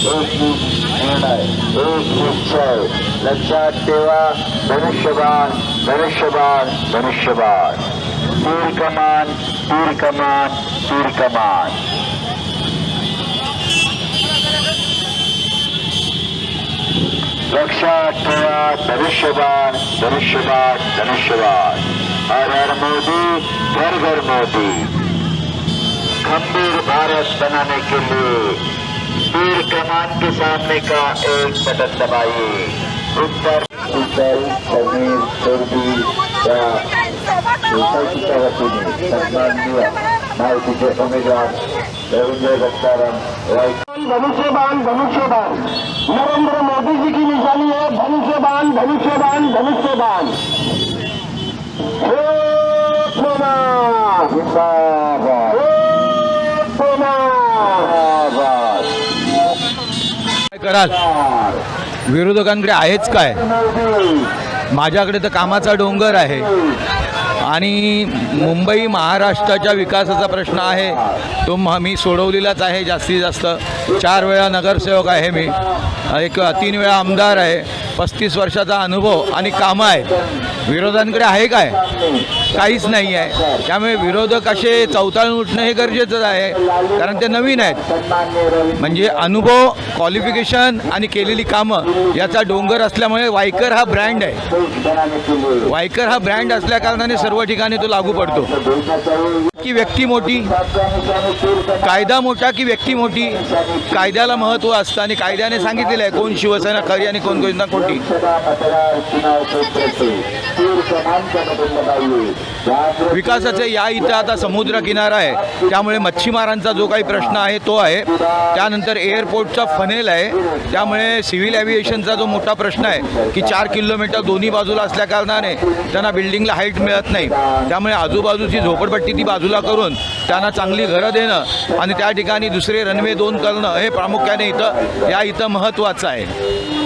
एकवीस निर्णय एकवीस छय लक्षात ठेवा. धनुष्यबाण धनुष्यबाण धनुष्यबाण तीर कमान तीर कमान तीर कमान लक्षात ठेवा. धनुष्यबाण धनुष्यबाण धनुष्यबाण हर हर मोदी घर घर मोदी. खंबीर भारत बनाने के लिए तीर कमान के सामने का एक बटन दबाइए। उत्तर उत्तर समीर चौधरी या विकासाच्या वतीने सन्माननीय माहितीचे उमेदवार रवींद्र दत्ताराम राय। धनुष्यबान धनुष्यबान नरेंद्र मोदी जी की निशानी है धनुष्यबान धनुष्यबान धनुष्यबान हे सेना! जिंदाबाद हे सेना! जिंदाबाद काय कराल? विरोधकांकडे आहेच काय? माझ्याकडे तर कामाचा डोंगर आहे. आणि मुंबई महाराष्ट्राच्या विकासाचा प्रश्न आहे. तो मी सोडवलेलाच आहे जास्तीत जास्त. चार वेळा नगरसेवक आहे मी. एक तीन वेळा आमदार आहे. पस्तीस वर्षाचा अनुभव आणि कामं आहेत विरोधांकडे आहे काय? काहीच नाही आहे. त्यामुळे विरोधक असे चौताळून उठणं हे गरजेचंच आहे कारण ते नवीन आहेत. म्हणजे अनुभव क्वालिफिकेशन आणि केलेली कामं याचा डोंगर असल्यामुळे वायकर हा ब्रँड आहे. वायकर हा ब्रँड असल्या कारणाने सर्व ठिकाणी तो लागू पडतो. की व्यक्ती मोठी कायदा मोठा की व्यक्ती मोठी? कायद्याला महत्त्व असतं आणि कायद्याने सांगितलेलं आहे कोण शिवसेना खरी आणि कोण योजना खोटी विकासाचं विकासाचे या इथं आता समुद्र किनारा आहे. त्यामुळे मच्छीमारांचा जो काही प्रश्न आहे तो आहे. त्यानंतर एअरपोर्टचा फनेल आहे. त्यामुळे सिव्हिल ॲव्हिएशनचा जो मोठा प्रश्न आहे की चार किलोमीटर दोन्ही बाजूला असल्या कारणाने त्यांना बिल्डिंगला हाईट मिळत नाही. त्यामुळे आजूबाजूची झोपडपट्टी ती बाजूला करून त्यांना चांगली घरं देणं आणि त्या ठिकाणी दुसरे रनवे दोन करणं हे प्रामुख्याने इथं या इथं महत्त्वाचं आहे.